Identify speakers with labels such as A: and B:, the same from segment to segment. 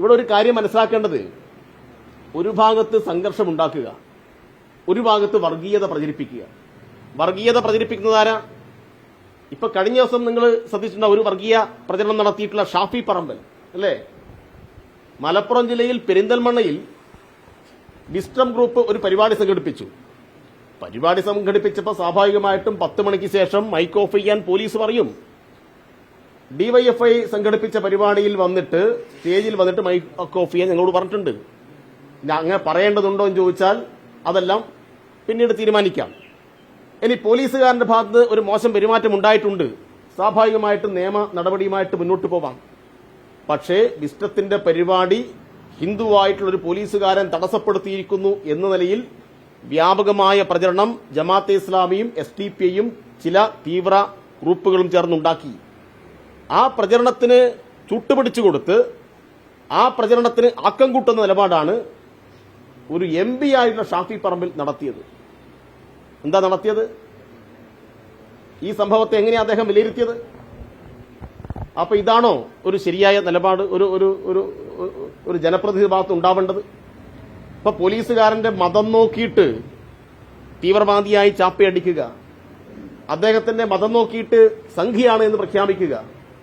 A: ഇവിടെ ഒരു കാര്യം മനസ്സിലാക്കേണ്ടത്. ഒരു ഭാഗത്ത് സംഘർഷം ഉണ്ടാക്കുക ഒരു ഭാഗത്ത് വർഗീയത പ്രചരിപ്പിക്കുക. വർഗീയത പ്രചരിപ്പിക്കുന്നത് ആരാ? ഇപ്പൊ കഴിഞ്ഞ ദിവസം നിങ്ങൾ ശ്രദ്ധിച്ചിട്ടുണ്ടാവും ഒരു വർഗീയ പ്രചരണം നടത്തിയിട്ടുള്ള ഷാഫി പറമ്പൽ അല്ലേ? മലപ്പുറം ജില്ലയിൽ പെരിന്തൽമണ്ണയിൽ വിസ്റ്റം ഗ്രൂപ്പ് ഒരു പരിപാടി സംഘടിപ്പിച്ചു. പരിപാടി സംഘടിപ്പിച്ചപ്പോൾ സ്വാഭാവികമായിട്ടും പത്ത് മണിക്ക് ശേഷം മൈക്ക് ഓഫ് ചെയ്യാൻ പോലീസ് പറയും. ഡിവൈഎഫ്ഐ സംഘടിപ്പിച്ച പരിപാടിയിൽ വന്നിട്ട് സ്റ്റേജിൽ വന്നിട്ട് മൈക്ക് ഓഫ് ചെയ്യാൻ ഞങ്ങളോട് പറഞ്ഞിട്ടുണ്ട്. അങ്ങനെ പറയേണ്ടതുണ്ടോ എന്ന് ചോദിച്ചാൽ അതെല്ലാം പിന്നീട് തീരുമാനിക്കാം. ഇനി പോലീസുകാരന്റെ ഭാഗത്ത് ഒരു മോശം പെരുമാറ്റം ഉണ്ടായിട്ടുണ്ട്. സ്വാഭാവികമായിട്ടും നിയമ നടപടിയുമായിട്ട് മുന്നോട്ട് പോവാം. പക്ഷേ വിസ്റ്റത്തിന്റെ പരിപാടി ഹിന്ദുവായിട്ടുള്ള ഒരു പോലീസുകാരൻ തടസ്സപ്പെടുത്തിയിരിക്കുന്നു എന്ന നിലയിൽ വ്യാപകമായ പ്രചരണം ജമാഅത്തെ ഇസ്ലാമിയും എസ് ചില തീവ്ര ഗ്രൂപ്പുകളും ചേർന്നുണ്ടാക്കി. ആ പ്രചരണത്തിന് ചുട്ടുപിടിച്ചു കൊടുത്ത് ആ പ്രചരണത്തിന് ആക്കം കൂട്ടുന്ന നിലപാടാണ് ഒരു എം പി ആയിട്ടുള്ള ഷാഫി പറമ്പിൽ നടത്തിയത്. എന്താ നടത്തിയത്? ഈ സംഭവത്തെ എങ്ങനെയാണ് അദ്ദേഹം വിലയിരുത്തിയത്? അപ്പൊ ഇതാണോ ഒരു ശരിയായ നിലപാട് ഒരു ഒരു ഒരു ഒരു ജനപ്രതിനിധി ഭാഗത്ത് ഉണ്ടാവേണ്ടത്? ഇപ്പൊ പോലീസുകാരന്റെ മതം നോക്കിയിട്ട് തീവ്രവാദിയായി ചാപ്പയടിക്കുക അദ്ദേഹത്തിന്റെ മതം നോക്കിയിട്ട് സംഘിയാണ് എന്ന് പ്രഖ്യാപിക്കുക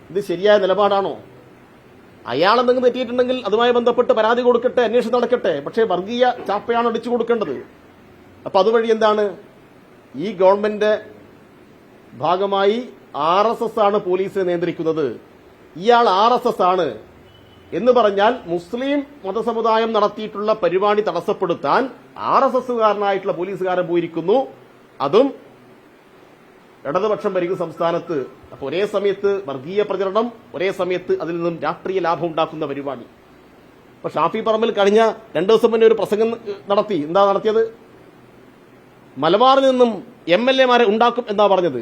A: ഇത് ശരിയായ നിലപാടാണോ? അയാൾ എന്തെങ്കിലും തെറ്റിയിട്ടുണ്ടെങ്കിൽ അതുമായി ബന്ധപ്പെട്ട് പരാതി കൊടുക്കട്ടെ അന്വേഷണം നടക്കട്ടെ. പക്ഷേ വർഗീയ ചാപ്പയാണ് അടിച്ചു കൊടുക്കേണ്ടത്. അപ്പൊ അതുവഴി എന്താണ്? ഈ ഗവൺമെന്റ് ഭാഗമായി ആർ എസ് എസ് ആണ് പോലീസിനെ നിയന്ത്രിക്കുന്നത്. ഇയാൾ ആർ എസ് എസ് ആണ്. എന്ന് പറഞ്ഞാൽ മുസ്ലിം മതസമുദായം നടത്തിയിട്ടുള്ള പരിപാടി തടസ്സപ്പെടുത്താൻ ആർ എസ് എസുകാരനായിട്ടുള്ള പോലീസുകാരൻ പോയിരിക്കുന്നു. അതും ഇടതുപക്ഷം ഭരിക്കുന്ന സംസ്ഥാനത്ത് അപ്പൊ ഒരേ സമയത്ത് വർഗീയ പ്രചരണം ഒരേ സമയത്ത് അതിൽ നിന്നും രാഷ്ട്രീയ ലാഭം ഉണ്ടാക്കുന്ന പരിപാടി. അപ്പൊ ഷാഫി പറമ്പിൽ കഴിഞ്ഞ രണ്ടു ദിവസം മുന്നേ ഒരു പ്രസംഗം നടത്തി. എന്താ നടത്തിയത്? മലബാറിൽ നിന്നും എം എൽ എമാരെ ഉണ്ടാക്കും എന്നാ പറഞ്ഞത്.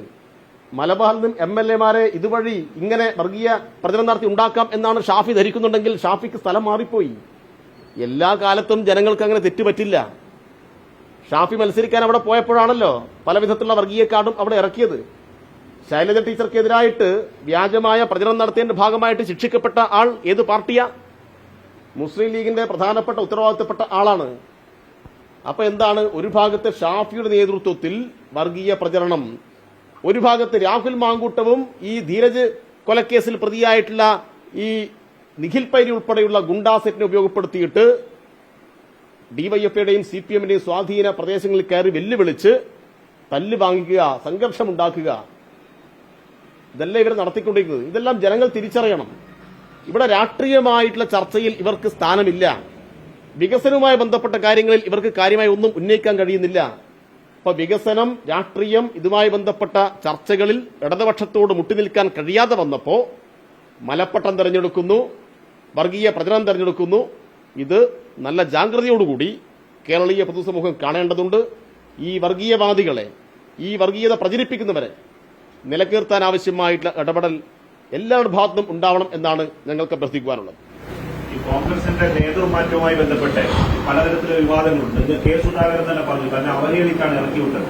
A: മലബാറിൽ നിന്നും എം എൽ എമാരെ ഇതുവഴി ഇങ്ങനെ വർഗീയ പ്രചരണം നടത്തി ഉണ്ടാക്കാം എന്നാണ് ഷാഫി ധരിക്കുന്നുണ്ടെങ്കിൽ ഷാഫിക്ക് സ്ഥലം മാറിപ്പോയി. എല്ലാ കാലത്തും ജനങ്ങൾക്ക് അങ്ങനെ തെറ്റുപറ്റില്ല. ഷാഫി മത്സരിക്കാൻ അവിടെ പോയപ്പോഴാണല്ലോ പല വിധത്തിലുള്ള വർഗീയ കാർഡും അവിടെ ഇറക്കിയത്. ശൈലജ ടീച്ചർക്കെതിരായിട്ട് വ്യാജമായ പ്രചരണം നടത്തിയതിന്റെ ഭാഗമായിട്ട് ശിക്ഷിക്കപ്പെട്ട ആൾ ഏത് പാർട്ടിയാ? മുസ്ലിം ലീഗിന്റെ പ്രധാനപ്പെട്ട ഉത്തരവാദിത്തപ്പെട്ട ആളാണ്. അപ്പൊ എന്താണ് ഒരു ഭാഗത്ത് ഷാഫിയുടെ നേതൃത്വത്തിൽ വർഗീയ പ്രചരണം ഒരു ഭാഗത്ത് രാഹുൽ മാങ്കൂട്ടവും ഈ ധീരജ് കൊലക്കേസിൽ പ്രതിയായിട്ടുള്ള ഈ നിഖിൽ പൈരി ഉൾപ്പെടെയുള്ള ഗുണ്ടാസെറ്റിനെ ഉപയോഗപ്പെടുത്തിയിട്ട് ഡിവൈഎഫ്ഐയുടെയും സി പി എമ്മിന്റെയും സ്വാധീന പ്രദേശങ്ങളിൽ കയറി വെല്ലുവിളിച്ച് തല്ല് വാങ്ങിക്കുക സംഘർഷമുണ്ടാക്കുക. ഇതെല്ലാം ഇവർ നടത്തിക്കൊണ്ടിരിക്കുന്നത്. ഇതെല്ലാം ജനങ്ങൾ തിരിച്ചറിയണം. ഇവിടെ രാഷ്ട്രീയമായിട്ടുള്ള ചർച്ചയിൽ ഇവർക്ക് സ്ഥാനമില്ല. വികസനവുമായി ബന്ധപ്പെട്ട കാര്യങ്ങളിൽ ഇവർക്ക് കാര്യമായി ഒന്നും ഉന്നയിക്കാൻ കഴിയുന്നില്ല. അപ്പൊ വികസനം രാഷ്ട്രീയം ഇതുമായി ബന്ധപ്പെട്ട ചർച്ചകളിൽ ഇടതുപക്ഷത്തോട് മുട്ടിനിൽക്കാൻ കഴിയാതെ വന്നപ്പോ മലപ്പട്ടം തെരഞ്ഞെടുക്കുന്നു വർഗീയ പ്രചരണം തെരഞ്ഞെടുക്കുന്നു ഇത് നല്ല ജാഗ്രതയോടുകൂടി കേരളീയ പൊതുസമൂഹം കാണേണ്ടതുണ്ട്. ഈ വർഗീയവാദികളെ ഈ വർഗീയത പ്രചരിപ്പിക്കുന്നവരെ നിലനിർത്താൻ ആവശ്യമായിട്ടുള്ള ഇടപെടൽ എല്ലാ ഭാഗത്തും ഉണ്ടാവണം എന്നാണ് ഞങ്ങൾക്ക് അഭ്യർത്ഥിക്കുവാനുള്ളത്.
B: കോൺഗ്രസിന്റെ നേതൃമാറ്റവുമായി ബന്ധപ്പെട്ട് പലതരത്തിലുള്ള വിവാദങ്ങളുണ്ട്. ഇത് കെ സുധാകരൻ തന്നെ പറഞ്ഞു തന്നെ അവഹേളിക്കാണ് ഇറക്കിവിട്ടത്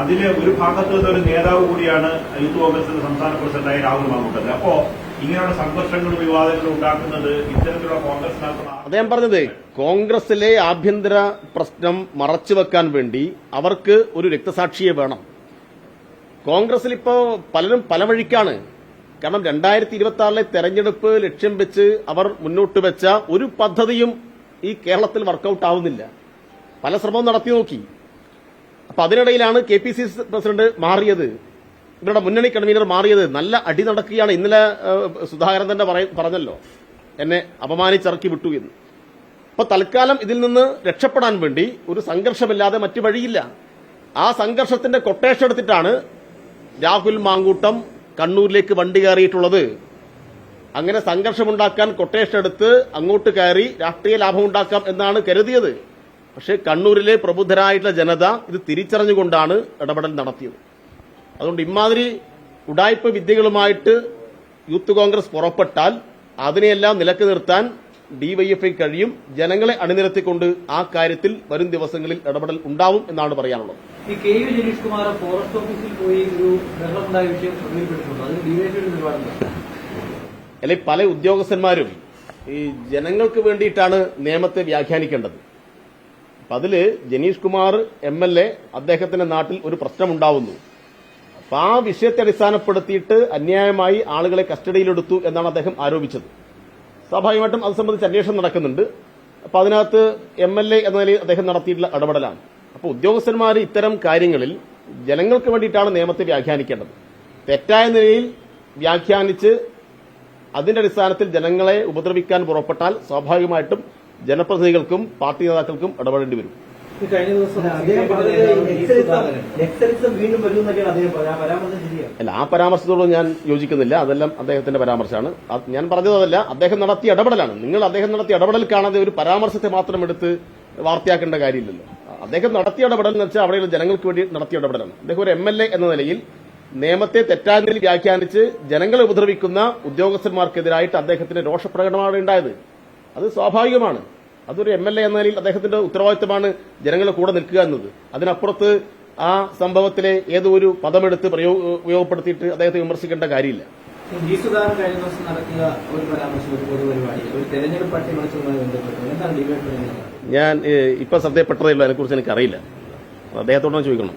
B: അതിലെ ഒരു ഭാഗത്തു നിന്ന് ഒരു നേതാവ് കൂടിയാണ് യൂത്ത് കോൺഗ്രസിന്റെ സംസ്ഥാന പ്രസിഡന്റായ രാഹുൽ മാങ്കൂട്ടത് അപ്പോ ഇങ്ങനെയുള്ള സംഘർഷങ്ങളും വിവാദങ്ങളും ഉണ്ടാക്കുന്നത് ഇത്തരത്തിലുള്ള കോൺഗ്രസിനകത്തുള്ള
A: അദ്ദേഹം പറഞ്ഞത് കോൺഗ്രസിലെ ആഭ്യന്തര പ്രശ്നം മറച്ചു വെക്കാൻ വേണ്ടി അവർക്ക് ഒരു രക്തസാക്ഷിയെ വേണം. കോൺഗ്രസിൽ ഇപ്പോ പലരും പല വഴിക്കാണ്. കാരണം രണ്ടായിരത്തി ഇരുപത്തി ആറിലെ തെരഞ്ഞെടുപ്പ് ലക്ഷ്യം വെച്ച് അവർ മുന്നോട്ട് വെച്ച ഒരു പദ്ധതിയും ഈ കേരളത്തിൽ വർക്കൌട്ട് ആവുന്നില്ല. പല ശ്രമവും നടത്തി നോക്കി. അപ്പൊ അതിനിടയിലാണ് K P C C president മാറിയത്. ഇവരുടെ മുന്നണി കൺവീനർ മാറിയത് നല്ല അടി നടക്കുകയാണ് ഇന്നലെ സുധാകരൻ തന്നെ പറഞ്ഞല്ലോ. എന്നെ അപമാനിച്ചിറക്കി വിട്ടു എന്ന്. അപ്പൊ തൽക്കാലം ഇതിൽ നിന്ന് രക്ഷപ്പെടാൻ വേണ്ടി ഒരു സംഘർഷമില്ലാതെ മറ്റു വഴിയില്ല. ആ സംഘർഷത്തിന്റെ കൊട്ടേഷൻ എടുത്തിട്ടാണ് രാഹുൽ മാങ്കൂട്ടം കണ്ണൂരിലേക്ക് വണ്ടി കയറിയിട്ടുള്ളത്. അങ്ങനെ സംഘർഷമുണ്ടാക്കാൻ കൊട്ടേഷൻ എടുത്ത് അങ്ങോട്ട് കയറി രാഷ്ട്രീയ ലാഭമുണ്ടാക്കാം എന്നാണ് കരുതിയത്. പക്ഷേ കണ്ണൂരിലെ പ്രബുദ്ധരായിട്ടുള്ള ജനത ഇത് തിരിച്ചറിഞ്ഞുകൊണ്ടാണ് ഇടപെടൽ നടത്തിയത്. അതുകൊണ്ട് ഇമാതിരി ഉടായ്പ വിദ്യകളുമായിട്ട് യൂത്ത് കോൺഗ്രസ് പുറപ്പെട്ടാൽ അതിനെയെല്ലാം നിലയ്ക്ക് നിർത്താൻ ഡിവൈഎഫ്ഐ കഴിയും. ജനങ്ങളെ അണിനിരത്തിക്കൊണ്ട് ആ കാര്യത്തിൽ വരും ദിവസങ്ങളിൽ ഇടപെടൽ ഉണ്ടാവും എന്നാണ് പറയാനുള്ളത്.
C: ഈ K U Jenish Kumar forest ഓഫീസിൽ പോയി ഒരു ബഹളമുണ്ടായ വിഷയം
A: അല്ലെ പല ഉദ്യോഗസ്ഥന്മാരും ഈ ജനങ്ങൾക്ക് വേണ്ടിയിട്ടാണ് നിയമത്തെ വ്യാഖ്യാനിക്കേണ്ടത്. അപ്പൊ അതിൽ Jenish Kumar M L A അദ്ദേഹത്തിന്റെ നാട്ടിൽ ഒരു പ്രശ്നമുണ്ടാവുന്നു. അപ്പൊ ആ വിഷയത്തെ അടിസ്ഥാനപ്പെടുത്തിയിട്ട് അന്യായമായി ആളുകളെ കസ്റ്റഡിയിലെടുത്തു എന്നാണ് അദ്ദേഹം ആരോപിച്ചത്. സ്വാഭാവികമായിട്ടും അത് സംബന്ധിച്ച് അന്വേഷണം നടക്കുന്നുണ്ട്. അപ്പൊ അതിനകത്ത് എം എൽ എ എന്ന നിലയിൽ അദ്ദേഹം നടത്തിയിട്ടുള്ള ഇടപെടലാണ്. അപ്പൊ ഉദ്യോഗസ്ഥന്മാർ ഇത്തരം കാര്യങ്ങളിൽ ജനങ്ങൾക്ക് വേണ്ടിയിട്ടാണ് നിയമത്തെ വ്യാഖ്യാനിക്കേണ്ടത്. തെറ്റായ നിലയിൽ വ്യാഖ്യാനിച്ച് അതിന്റെ അടിസ്ഥാനത്തിൽ ജനങ്ങളെ ഉപദ്രവിക്കാൻ പുറപ്പെട്ടാൽ സ്വാഭാവികമായിട്ടും ജനപ്രതിനിധികൾക്കും പാർട്ടി നേതാക്കൾക്കും ഇടപെടേണ്ടി വരും.
C: കഴിഞ്ഞ ദിവസം
D: അദ്ദേഹം പറഞ്ഞത് വീണ്ടും അദ്ദേഹം പരാമർശം ശരിയാണ്
A: അല്ല ആ പരാമർശത്തോട് ഞാൻ യോജിക്കുന്നില്ല. അതെല്ലാം അദ്ദേഹത്തിന്റെ പരാമർശമാണ്. ഞാൻ പറഞ്ഞതല്ല അതല്ല അദ്ദേഹം നടത്തിയ ഇടപെടലാണ്. നിങ്ങൾ അദ്ദേഹം നടത്തിയ ഇടപെടൽ കാണാതെ ഒരു പരാമർശത്തെ മാത്രം എടുത്ത് വാർത്തയാക്കേണ്ട കാര്യമില്ലല്ലോ. അദ്ദേഹം നടത്തിയ ഇടപെടൽ എന്ന് വെച്ചാൽ അവിടെയുള്ള ജനങ്ങൾക്ക് വേണ്ടി നടത്തിയ ഇടപെടലാണ്. അദ്ദേഹം ഒരു എം എൽ എ എന്ന നിലയിൽ നിയമത്തെ തെറ്റായ നിലയിൽ വ്യാഖ്യാനിച്ച് ജനങ്ങളെ ഉപദ്രവിക്കുന്ന ഉദ്യോഗസ്ഥന്മാർക്കെതിരായിട്ട് അദ്ദേഹത്തിന്റെ രോഷപ്രകടനമാണ് ഉണ്ടായത്. അത് സ്വാഭാവികമാണ്. അതൊരു എം എൽ എ എന്ന നിലയിൽ അദ്ദേഹത്തിന്റെ ഉത്തരവാദിത്തമാണ് ജനങ്ങളെ കൂടെ നിൽക്കുക എന്നത്. അതിനപ്പുറത്ത് ആ സംഭവത്തിലെ ഏതോ ഒരു പദമെടുത്ത് പ്രയോഗ ഉപയോഗപ്പെടുത്തിയിട്ട് അദ്ദേഹത്തെ വിമർശിക്കേണ്ട കാര്യമില്ല.
C: ജി സുധാകരൻ കഴിഞ്ഞ ദിവസം നടത്തിയ ഒരു പരാമർശം ഒരു പൊതുപരിപാടി ഒരു തെരഞ്ഞെടുപ്പ് അട്ടിമറിച്ചതുമായി ബന്ധപ്പെട്ട് എന്താണ് ഡിബേറ്റ്
A: ഞാൻ ഇപ്പൊ ശ്രദ്ധയപ്പെട്ടതേ ഉള്ളൂ. അതിനെക്കുറിച്ച് എനിക്കറിയില്ല. അദ്ദേഹത്തോടൊന്ന് ചോദിക്കണം.